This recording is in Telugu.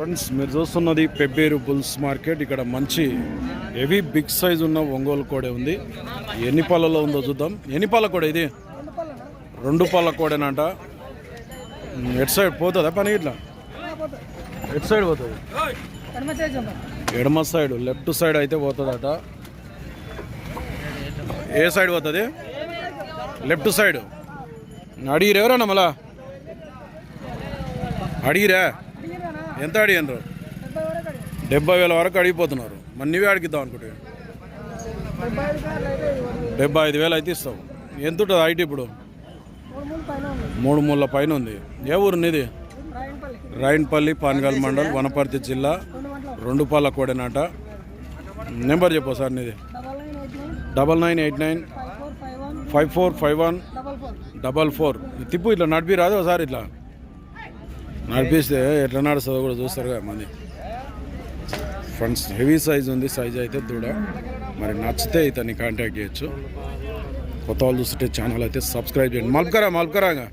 ఫ్రెండ్స్ మీరు చూస్తున్నది పెబ్బేరు బుల్స్ మార్కెట్. ఇక్కడ మంచి హెవీ బిగ్ సైజ్ ఉన్న ఒంగోలు కోడే ఉంది. ఎన్ని పాలలో ఉందో చూద్దాం. ఎన్ని పాల కోడ ఇది? రెండు పాల కోడేనంట. ఎట్ ఎటు సైడ్ పోతుందా పని ఇట్లా? ఎటు సైడ్ పోతుంది? ఎడమ సైడ్ లెఫ్ట్ సైడ్ అయితే పోతుందట. ఏ సైడ్ పోతుంది? Left side. అడిగిరు మళ్ళా? అడిగిరా? ఎంత అడిగినారు? డెబ్బై వేల వరకు అడిగిపోతున్నారు. మరి నువ్వే అడిగిద్దాం అనుకుంటే డెబ్బై ఐదు వేలు అయితే ఇస్తావు. ఎంత ఉంటుంది ఐటీ ఇప్పుడు? మూడు మూల పైన ఉంది. ఏ ఊరు నీది? రాయన్పల్లి పాన్గల్ మండల్ వనపర్తి జిల్లా రెండు పాల కోడెనాట. నెంబర్ చెప్పు సార్ నీది. Double nine eight nine five four five one double four. తిప్పు ఇట్లా నడిపి రాదు ఒకసారి ఇట్లా. నడిపిస్తే ఎట్లా నడుస్తుందో కూడా చూస్తారు కదా మంది. ఫ్రెండ్స్ హెవీ సైజ్ ఉంది సైజ్ అయితే దూడ మరి నచ్చితే ఇతన్ని కాంటాక్ట్ చేయొచ్చు. కొత్త వాళ్ళు చూస్తుంటే ఛానల్ అయితే సబ్స్క్రైబ్ చేయండి. మల్కరా మల్కరాగా